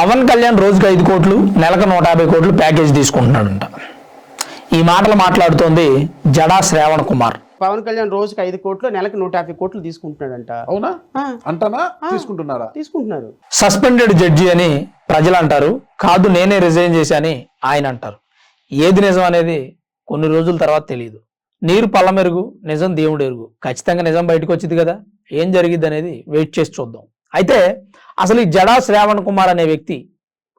పవన్ కళ్యాణ్ రోజుకి ఐదు కోట్లు నెలకు నూట యాభై కోట్లు ప్యాకేజ్ తీసుకుంటున్నాడంట. ఈ మాటలు మాట్లాడుతోంది జడా శ్రావణ్ కుమార్. పవన్ కళ్యాణ్ రోజుకి ఐదు కోట్లు నెలకు నూట యాభై కోట్లు తీసుకుంటున్నాడంట. అవునా? అంటానా? తీసుకుంటున్నారా? తీసుకుంటున్నారు. సస్పెండెడ్ జడ్జి అని ప్రజలు అంటారు కాదు నేనే రిజైన్ చేశాని ఆయన అంటారు. ఏది నిజం అనేది కొన్ని రోజుల తర్వాత తెలియదు. నీరు పల్లమెరుగు నిజం దేవుడు ఎరుగు. ఖచ్చితంగా నిజం బయటకు వచ్చింది కదా. ఏం జరిగింది అనేది వెయిట్ చేసి చూద్దాం. అయితే అసలు ఈ జడా శ్రావణ్ కుమార్ అనే వ్యక్తి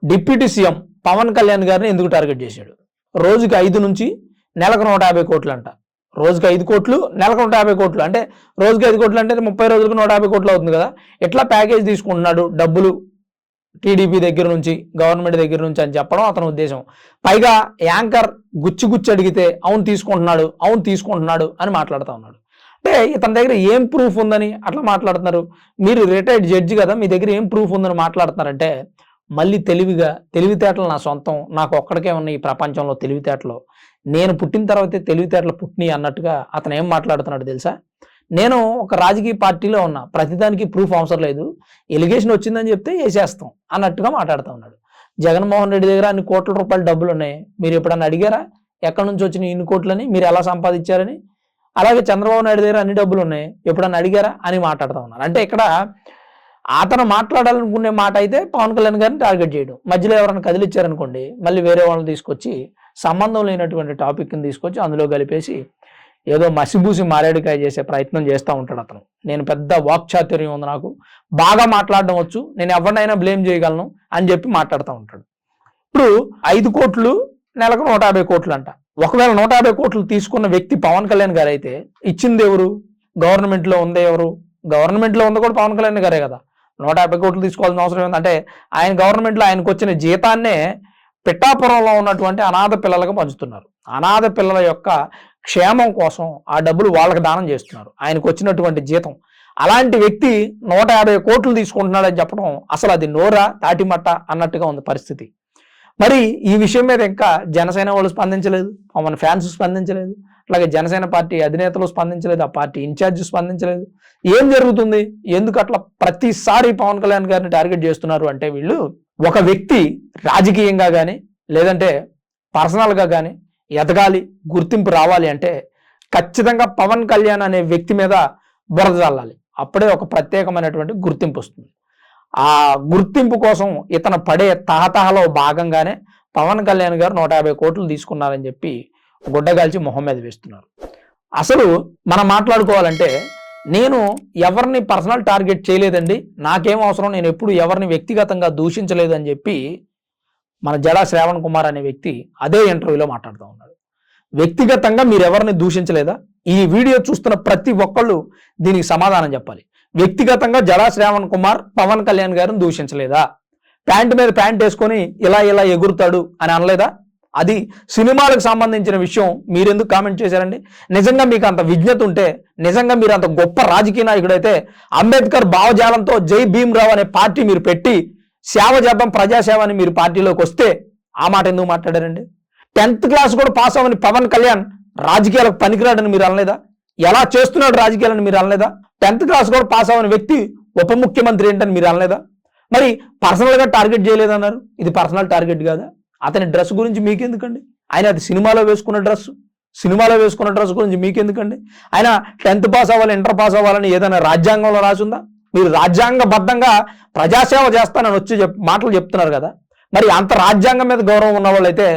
డిప్యూటీ సీఎం పవన్ కళ్యాణ్ గారిని ఎందుకు టార్గెట్ చేశాడు? రోజుకి ఐదు నుంచి నెలకు నూట యాభై కోట్లు అంట రోజుకి ఐదు కోట్లు నెలకు నూట యాభై కోట్లు. అంటే రోజుకి ఐదు కోట్లు అంటే ముప్పై రోజులకు నూట యాభై కోట్లు అవుతుంది కదా? ఎట్లా ప్యాకేజ్ తీసుకుంటున్నాడు డబ్బులు టీడీపీ దగ్గర నుంచి గవర్నమెంట్ దగ్గర నుంచి అని చెప్పడం అతని ఉద్దేశం. పైగా యాంకర్ గుచ్చి గుచ్చి అడిగితే అవును తీసుకుంటున్నాడు అవును తీసుకుంటున్నాడు అని మాట్లాడుతూ ఉన్నాడు. అంటే ఇతని దగ్గర ఏం ప్రూఫ్ ఉందని అట్లా మాట్లాడుతున్నారు. మీరు రిటైర్డ్ జడ్జి కదా మీ దగ్గర ఏం ప్రూఫ్ ఉందని మాట్లాడుతున్నారంటే మళ్ళీ తెలివిగా తెలివితేటలు నా సొంతం నాకు ఒక్కడికే ఉన్న ఈ ప్రపంచంలో తెలివితేటలు. నేను పుట్టిన తర్వాతే తెలివితేటలు పుట్టినాయి అన్నట్టుగా అతను ఏం మాట్లాడుతున్నాడు తెలుసా? నేను ఒక రాజకీయ పార్టీలో ఉన్నా ప్రతిదానికి ప్రూఫ్ అవసరం లేదు. ఎలిగేషన్ వచ్చిందని చెప్తే వేసేస్తాం అన్నట్టుగా మాట్లాడుతూ ఉన్నాడు. జగన్మోహన్ రెడ్డి దగ్గర అన్ని కోట్ల రూపాయల డబ్బులు ఉన్నాయి. మీరు ఎప్పుడన్నా అడిగారా? ఎక్కడి నుంచి వచ్చిన ఇన్ని కోట్లని? మీరు ఎలా సంపాదించారని? అలాగే చంద్రబాబు నాయుడు దగ్గర అన్ని డబ్బులు ఉన్నాయి. ఎప్పుడన్నా అడిగారా? అని మాట్లాడుతూ ఉన్నారు. అంటే ఇక్కడ అతను మాట్లాడాలనుకునే మాట అయితే పవన్ కళ్యాణ్ గారిని టార్గెట్ చేయడం. మధ్యలో ఎవరైనా కదిలిచ్చారనుకోండి మళ్ళీ వేరే వాళ్ళని తీసుకొచ్చి సంబంధం లేనటువంటి టాపిక్ని తీసుకొచ్చి అందులో కలిపేసి ఏదో మసిబూసి మారేడుకాయ చేసే ప్రయత్నం చేస్తూ ఉంటాడు అతను. నేను పెద్ద వాక్చాతుర్యం ఉంది నాకు. బాగా మాట్లాడడం వచ్చు. నేను ఎవరినైనా బ్లేమ్ చేయగలను అని చెప్పి మాట్లాడుతూ ఉంటాడు. ఇప్పుడు ఐదు కోట్లు నెలకు నూట యాభై కోట్లు అంట ఒకవేళ నూట యాభై కోట్లు తీసుకున్న వ్యక్తి పవన్ కళ్యాణ్ గారు అయితే ఇచ్చింది ఎవరు? గవర్నమెంట్లో ఉందే ఎవరు? గవర్నమెంట్లో ఉంది కూడా పవన్ కళ్యాణ్ గారే కదా. నూట యాభై కోట్లు తీసుకోవాల్సిన అవసరం ఏంది? అంటే ఆయన గవర్నమెంట్లో ఆయనకు వచ్చిన జీతాన్నే పిట్టాపురంలో ఉన్నటువంటి అనాథ పిల్లలకు పంచుతున్నారు. అనాథ పిల్లల యొక్క క్షేమం కోసం ఆ డబ్బులు వాళ్ళకి దానం చేస్తున్నారు. ఆయనకు వచ్చినటువంటి జీతం. అలాంటి వ్యక్తి నూట యాభై కోట్లు తీసుకుంటున్నాడని చెప్పడం అసలు అది నోరా తాటిమట్ట అన్నట్టుగా ఉంది పరిస్థితి. మరి ఈ విషయం మీద ఇంకా జనసేన వాళ్ళు స్పందించలేదు పవన్ ఫ్యాన్స్ స్పందించలేదు అలాగే జనసేన పార్టీ అధినేతలు స్పందించలేదు ఆ పార్టీ ఇన్ఛార్జ్ స్పందించలేదు. ఏం జరుగుతుంది? ఎందుకు అట్లా ప్రతిసారి పవన్ కళ్యాణ్ గారిని టార్గెట్ చేస్తున్నారు అంటే వీళ్ళు ఒక వ్యక్తి రాజకీయంగా కానీ లేదంటే పర్సనల్గా కానీ ఎదగాలి గుర్తింపు రావాలి అంటే ఖచ్చితంగా పవన్ కళ్యాణ్ అనే వ్యక్తి మీద బురద చల్లాలి అప్పుడే ఒక ప్రత్యేకమైనటువంటి గుర్తింపు వస్తుంది. ఆ గుర్తింపు కోసం ఇతను పడే తహతహలో భాగంగానే పవన్ కళ్యాణ్ గారు నూట యాభై కోట్లు తీసుకున్నారని చెప్పి గుడ్డగాల్చి మొహం మీద వేస్తున్నారు. అసలు మనం మాట్లాడుకోవాలంటే నేను ఎవరిని పర్సనల్ టార్గెట్ చేయలేదండి. నాకేం అవసరం నేను ఎప్పుడు ఎవరిని వ్యక్తిగతంగా దూషించలేదు అని చెప్పి మన జడా శ్రావణ్ కుమార్ అనే వ్యక్తి అదే ఇంటర్వ్యూలో మాట్లాడుతూ ఉన్నాడు. వ్యక్తిగతంగా మీరు ఎవరిని దూషించలేదా? ఈ వీడియో చూస్తున్న ప్రతి ఒక్కళ్ళు దీనికి సమాధానం చెప్పాలి. వ్యక్తిగతంగా జడా శ్రావణ్ కుమార్ పవన్ కళ్యాణ్ గారిని దూషించలేదా? ప్యాంట్ మీద ప్యాంట్ వేసుకొని ఇలా ఇలా ఎగురుతాడు అని అనలేదా? అది సినిమాలకు సంబంధించిన విషయం. మీరెందుకు కామెంట్ చేశారండి? నిజంగా మీకు అంత విజ్ఞత ఉంటే నిజంగా మీరు అంత గొప్ప రాజకీయ నాయకుడైతే అంబేద్కర్ భావజాలంతో జై భీమ్రావు అనే పార్టీ మీరు పెట్టి సేవ చేద్దాం ప్రజాసేవ అని మీరు పార్టీలోకి వస్తే ఆ మాట ఎందుకు మాట్లాడారండి? టెన్త్ క్లాస్ కూడా పాస్ అవ్వని పవన్ కళ్యాణ్ రాజకీయాలకు పనికిరాడని మీరు అనలేదా? ఎలా చేస్తున్నాడు రాజకీయాలని మీరు అనలేదా? టెన్త్ క్లాస్ కూడా పాస్ అవ్వని వ్యక్తి ఉప ముఖ్యమంత్రి ఏంటని మీరు అనలేదా? మరి పర్సనల్గా టార్గెట్ చేయలేదన్నారు. ఇది పర్సనల్ టార్గెట్ కాదా? అతని డ్రెస్ గురించి మీకెందుకండి? ఆయన అది సినిమాలో వేసుకున్న డ్రెస్ సినిమాలో వేసుకున్న డ్రెస్ గురించి మీకెందుకండి? ఆయన టెన్త్ పాస్ అవ్వాలి ఇంటర్ పాస్ అవ్వాలని ఏదైనా రాజ్యాంగంలో రాసిందా మీరు రాజ్యాంగబద్ధంగా ప్రజాసేవ చేస్తానని వచ్చి చెప్ మాటలు చెప్తున్నారు కదా. మరి అంత రాజ్యాంగం మీద గౌరవం ఉన్న వాళ్ళైతే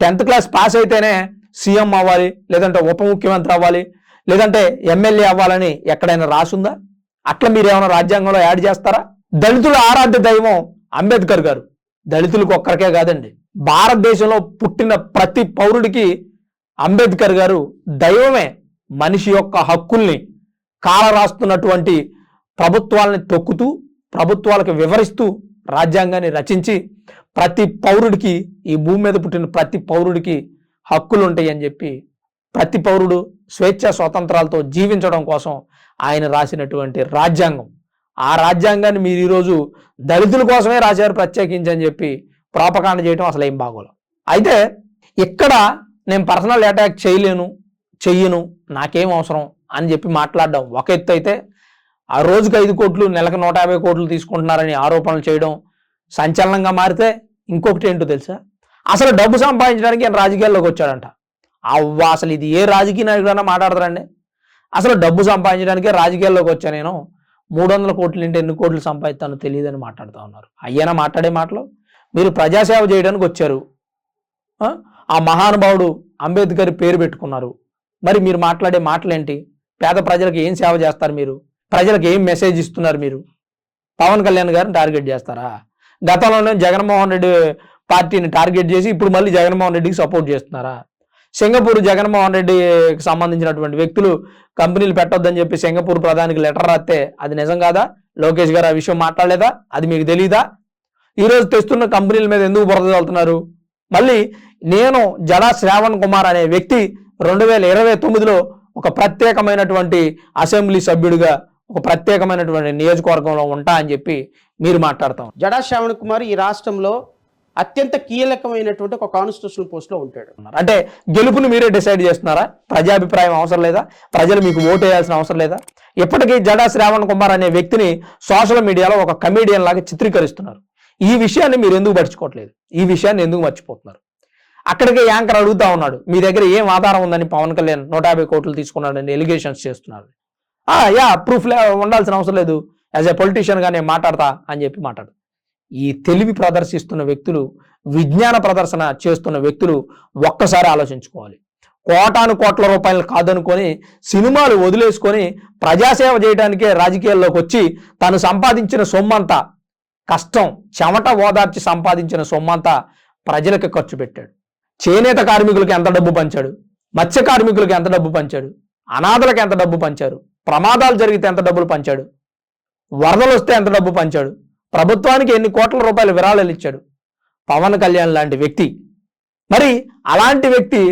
టెన్త్ క్లాస్ పాస్ అయితేనే సీఎం అవ్వాలి లేదంటే ఉప ముఖ్యమంత్రి అవ్వాలి లేదంటే ఎమ్మెల్యే అవ్వాలని ఎక్కడైనా రాసుందా? అట్లా మీరు ఏమైనా రాజ్యాంగంలో యాడ్ చేస్తారా? దళితుల ఆరాధ్య దైవం అంబేద్కర్ గారు. దళితులకు ఒక్కరికే కాదండి. భారతదేశంలో పుట్టిన ప్రతి పౌరుడికి అంబేద్కర్ గారు దైవమే. మనిషి యొక్క హక్కుల్ని కాలరాస్తున్నటువంటి ప్రభుత్వాలని తొక్కుతూ ప్రభుత్వాలకు వివరిస్తూ రాజ్యాంగాన్ని రచించి ప్రతి పౌరుడికి ఈ భూమి మీద పుట్టిన ప్రతి పౌరుడికి హక్కులు ఉంటాయి అని చెప్పి ప్రతి పౌరుడు స్వేచ్ఛ స్వాతంత్రాలతో జీవించడం కోసం ఆయన రాసినటువంటి రాజ్యాంగం. ఆ రాజ్యాంగాన్ని మీరు ఈరోజు దళితుల కోసమే రాశారు ప్రత్యేకించి అని చెప్పి ప్రాపకాండ చేయడం అసలు ఏం బాగోలేదు అయితే ఇక్కడ నేను పర్సనల్ అటాక్ చేయలేను చెయ్యను నాకేం అవసరం అని చెప్పి మాట్లాడడం ఒక ఎత్తు అయితే ఆ రోజుకి ఐదు కోట్లు నెలకు నూట యాభై కోట్లు తీసుకుంటున్నారని ఆరోపణలు చేయడం సంచలనంగా మారితే ఇంకొకటి ఏంటో తెలుసా? అసలు డబ్బు సంపాదించడానికి ఆయన రాజకీయాల్లోకి వచ్చాడంట. అవ్వ అసలు ఇది ఏ రాజకీయ నాయకుడైనా మాట్లాడతారండి? అసలు డబ్బు సంపాదించడానికే రాజకీయాల్లోకి వచ్చా నేను? మూడు వందల కోట్లు ఇంటే ఎన్ని కోట్లు సంపాదిస్తానో తెలియదని మాట్లాడుతూ ఉన్నారు. అయ్యేనా మాట్లాడే మాటలు? మీరు ప్రజాసేవ చేయడానికి వచ్చారు. ఆ? ఆ మహానుభావుడు అంబేద్కర్ పేరు పెట్టుకున్నారు. మరి మీరు మాట్లాడే మాటలేంటి? పేద ప్రజలకు ఏం సేవ చేస్తారు మీరు? ప్రజలకు ఏం మెసేజ్ ఇస్తున్నారు మీరు? పవన్ కళ్యాణ్ గారిని టార్గెట్ చేస్తారా? గతంలోనే జగన్మోహన్ రెడ్డి పార్టీని టార్గెట్ చేసి ఇప్పుడు మళ్ళీ జగన్మోహన్ రెడ్డికి సపోర్ట్ చేస్తున్నారా? సింగపూర్ జగన్మోహన్ రెడ్డికి సంబంధించినటువంటి వ్యక్తులు కంపెనీలు పెట్టొద్దని చెప్పి సింగపూర్ ప్రధానికి లెటర్ రాస్తే అది నిజం కాదా? లోకేష్ గారు ఆ విషయం మాట్లాడలేదా? అది మీకు తెలీదా? ఈరోజు తెస్తున్న కంపెనీల మీద ఎందుకు బురద వెళ్తున్నారు మళ్ళీ నేను జడా శ్రావణ్ కుమార్ అనే వ్యక్తి రెండు వేల ఇరవై తొమ్మిదిలో ఒక ప్రత్యేకమైనటువంటి అసెంబ్లీ సభ్యుడిగా ఒక ప్రత్యేకమైనటువంటి నియోజకవర్గంలో ఉంటా అని చెప్పి మీరు మాట్లాడతాం. జడా శ్రావణ్ కుమార్ ఈ రాష్ట్రంలో అత్యంత కీలకమైనటువంటి ఒక కాన్స్టిట్యూషన్ పోస్ట్లో ఉంటాడు. అంటే గెలుపుని మీరే డిసైడ్ చేస్తున్నారా? ప్రజాభిప్రాయం అవసరం లేదా? ప్రజలు మీకు ఓటు వేయాల్సిన అవసరం లేదా? ఇప్పటికీ జడా శ్రావణ్ కుమార్ అనే వ్యక్తిని సోషల్ మీడియాలో ఒక కమీడియన్ లాగా చిత్రీకరిస్తున్నారు. ఈ విషయాన్ని మీరు ఎందుకు పట్టించుకోవట్లేదు? ఈ విషయాన్ని ఎందుకు మర్చిపోతున్నారు? అక్కడికే యాంకర్ అడుగుతా ఉన్నాడు మీ దగ్గర ఏం ఆధారం ఉందని పవన్ కళ్యాణ్ నూట యాభై కోట్లు తీసుకున్నాడని ఎలిగేషన్స్ చేస్తున్నారు. ఆ యా ప్రూఫ్ ఉండాల్సిన అవసరం లేదు. యాజ్ ఎ పొలిటీషియన్గా నేను మాట్లాడతా అని చెప్పి మాట్లాడు. ఈ తెలివి ప్రదర్శిస్తున్న వ్యక్తులు విజ్ఞాన ప్రదర్శన చేస్తున్న వ్యక్తులు ఒక్కసారి ఆలోచించుకోవాలి. కోటాను కోట్ల రూపాయలు కాదనుకొని సినిమాలు వదిలేసుకొని ప్రజాసేవ చేయడానికే రాజకీయాల్లోకి వచ్చి తను సంపాదించిన సొమ్మంతా కష్టం చెమట ఓదార్చి సంపాదించిన సొమ్మంతా ప్రజలకు ఖర్చు పెట్టాడు. చేనేత కార్మికులకు ఎంత డబ్బు పంచాడు? మత్స్య కార్మికులకు ఎంత డబ్బు పంచాడు? అనాథలకు ఎంత డబ్బు పంచారు? ప్రమాదాలు జరిగితే ఎంత డబ్బులు పంచాడు? వరదలు వస్తే ఎంత డబ్బు పంచాడు? ప్రభుత్వానికి ఎన్ని కోట్ల రూపాయల విరాళాలు ఇచ్చాడు? పవన్ కళ్యాణ్ లాంటి వ్యక్తి. మరి అలాంటి వ్యక్తి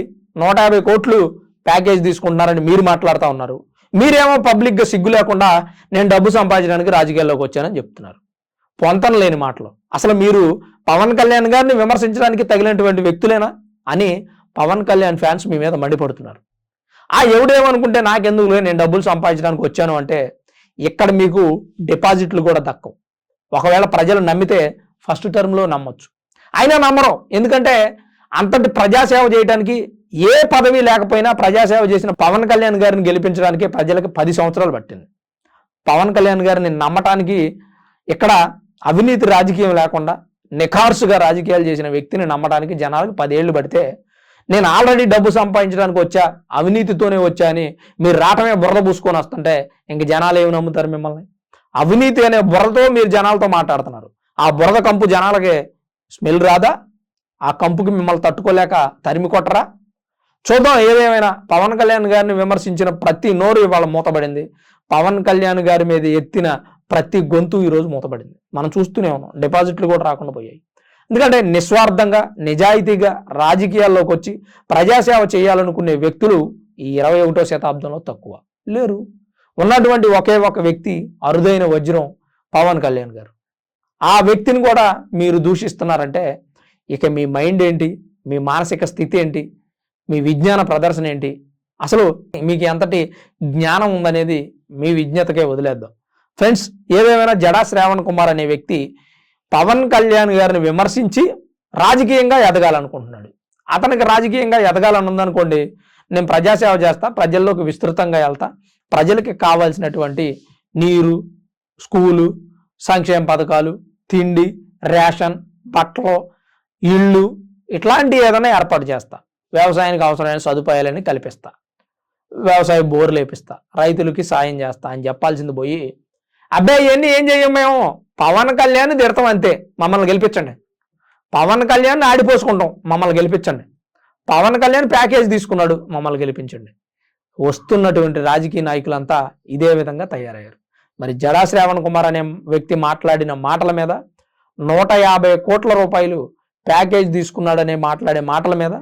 నూట యాభై కోట్లు ప్యాకేజ్ తీసుకుంటున్నారని మీరు మాట్లాడుతూ ఉన్నారు. మీరేమో పబ్లిక్గా సిగ్గు లేకుండా నేను డబ్బు సంపాదించడానికి రాజకీయాల్లోకి వచ్చానని చెప్తున్నారు. పొంతన లేని మాటలు. అసలు మీరు పవన్ కళ్యాణ్ గారిని విమర్శించడానికి తగినటువంటి వ్యక్తులేనా అని పవన్ కళ్యాణ్ ఫ్యాన్స్ మీ మీద మండిపడుతున్నారు. ఆ ఎవడేమనుకుంటే నాకెందుకులే నేను డబ్బులు సంపాదించడానికి వచ్చాను అంటే ఇక్కడ మీకు డిపాజిట్లు కూడా దక్కవు. ఒకవేళ ప్రజలు నమ్మితే ఫస్ట్ టర్మ్లో నమ్మొచ్చు. అయినా నమ్మరు. ఎందుకంటే అంతటి ప్రజాసేవ చేయడానికి ఏ పదవి లేకపోయినా ప్రజాసేవ చేసిన పవన్ కళ్యాణ్ గారిని గెలిపించడానికి ప్రజలకు పది సంవత్సరాలు పట్టింది. పవన్ కళ్యాణ్ గారిని నమ్మటానికి ఇక్కడ అవినీతి రాజకీయం లేకుండా నిఖార్సుగా రాజకీయాలు చేసిన వ్యక్తిని నమ్మడానికి జనాలకు పదేళ్ళు పడితే నేను ఆల్రెడీ డబ్బు సంపాదించడానికి వచ్చా అవినీతితోనే వచ్చా అని మీరు రావటమే బురద పూసుకొని వస్తుంటే ఇంక జనాలు ఏమి నమ్ముతారు మిమ్మల్ని? అవినీతి అనే బురదతో మీరు జనాలతో మాట్లాడుతున్నారు. ఆ బురద కంపు జనాలకి స్మెల్ రాదా? ఆ కంపుకి మిమ్మల్ని తట్టుకోలేక తరిమి కొట్టరా? చూద్దాం ఏదేమైనా పవన్ కళ్యాణ్ గారిని విమర్శించిన ప్రతి నోరు ఇవాళ మూతబడింది. పవన్ కళ్యాణ్ గారి మీద ఎత్తిన ప్రతి గొంతు ఈరోజు మూతబడింది. మనం చూస్తూనే ఉన్నాం. డిపాజిట్లు కూడా రాకుండా పోయాయి. ఎందుకంటే నిస్వార్థంగా నిజాయితీగా రాజకీయాల్లోకి వచ్చి ప్రజాసేవ చేయాలనుకునే వ్యక్తులు ఈ ఇరవై ఒకటో శతాబ్దంలో తక్కువ. లేరు. ఉన్నటువంటి ఒకే ఒక వ్యక్తి అరుదైన వజ్రం పవన్ కళ్యాణ్ గారు. ఆ వ్యక్తిని కూడా మీరు దూషిస్తున్నారంటే ఇక మీ మైండ్ ఏంటి? మీ మానసిక స్థితి ఏంటి? మీ విజ్ఞాన ప్రదర్శన ఏంటి? అసలు మీకు ఎంతటి జ్ఞానం ఉందనేది మీ విజ్ఞతకే వదిలేద్దాం. ఫ్రెండ్స్ ఏదేమైనా జడా శ్రావణ్ కుమార్ అనే వ్యక్తి పవన్ కళ్యాణ్ గారిని విమర్శించి రాజకీయంగా ఎదగాలనుకుంటున్నాడు. అతనికి రాజకీయంగా ఎదగాలని ఉందనుకోండి నేను ప్రజాసేవ చేస్తా ప్రజల్లోకి విస్తృతంగా వెళ్తా ప్రజలకి కావాల్సినటువంటి నీరు స్కూలు సంక్షేమ పథకాలు తిండి రేషన్ బట్టలు ఇళ్ళు ఇట్లాంటి ఏదైనా ఏర్పాటు చేస్తా. వ్యవసాయానికి అవసరమైన సదుపాయాలని కల్పిస్తా. వ్యవసాయ బోర్లు వేపిస్తా. రైతులకి సాయం చేస్తా అని చెప్పాల్సింది పోయి అబ్బాయి ఇవన్నీ ఏం చెయ్యం మేము? పవన్ కళ్యాణ్ తిడతాం అంతే. మమ్మల్ని గెలిపించండి. పవన్ కళ్యాణ్ ఆడిపోసుకుంటాం. మమ్మల్ని గెలిపించండి. పవన్ కళ్యాణ్ ప్యాకేజ్ తీసుకున్నాడు. మమ్మల్ని గెలిపించండి. వస్తున్నటువంటి రాజకీయ నాయకులంతా ఇదే విధంగా తయారయ్యారు. మరి జడా శ్రావణ్ కుమార్ అనే వ్యక్తి మాట్లాడిన మాటల మీద నూట యాభై కోట్ల రూపాయలు ప్యాకేజ్ తీసుకున్నాడనే మాట్లాడే మాటల మీద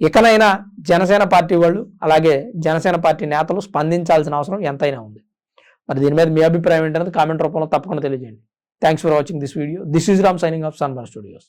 ఇకనైనా జనసేన పార్టీ వాళ్ళు అలాగే జనసేన పార్టీ నేతలు స్పందించాల్సిన అవసరం ఎంతైనా ఉంది. మరి దీని మీద మీ అభిప్రాయం ఏంటనేది కామెంట్ రూపంలో తప్పకుండా తెలియజేయండి. Thanks for watching this video this is Ram signing off Sanmar studios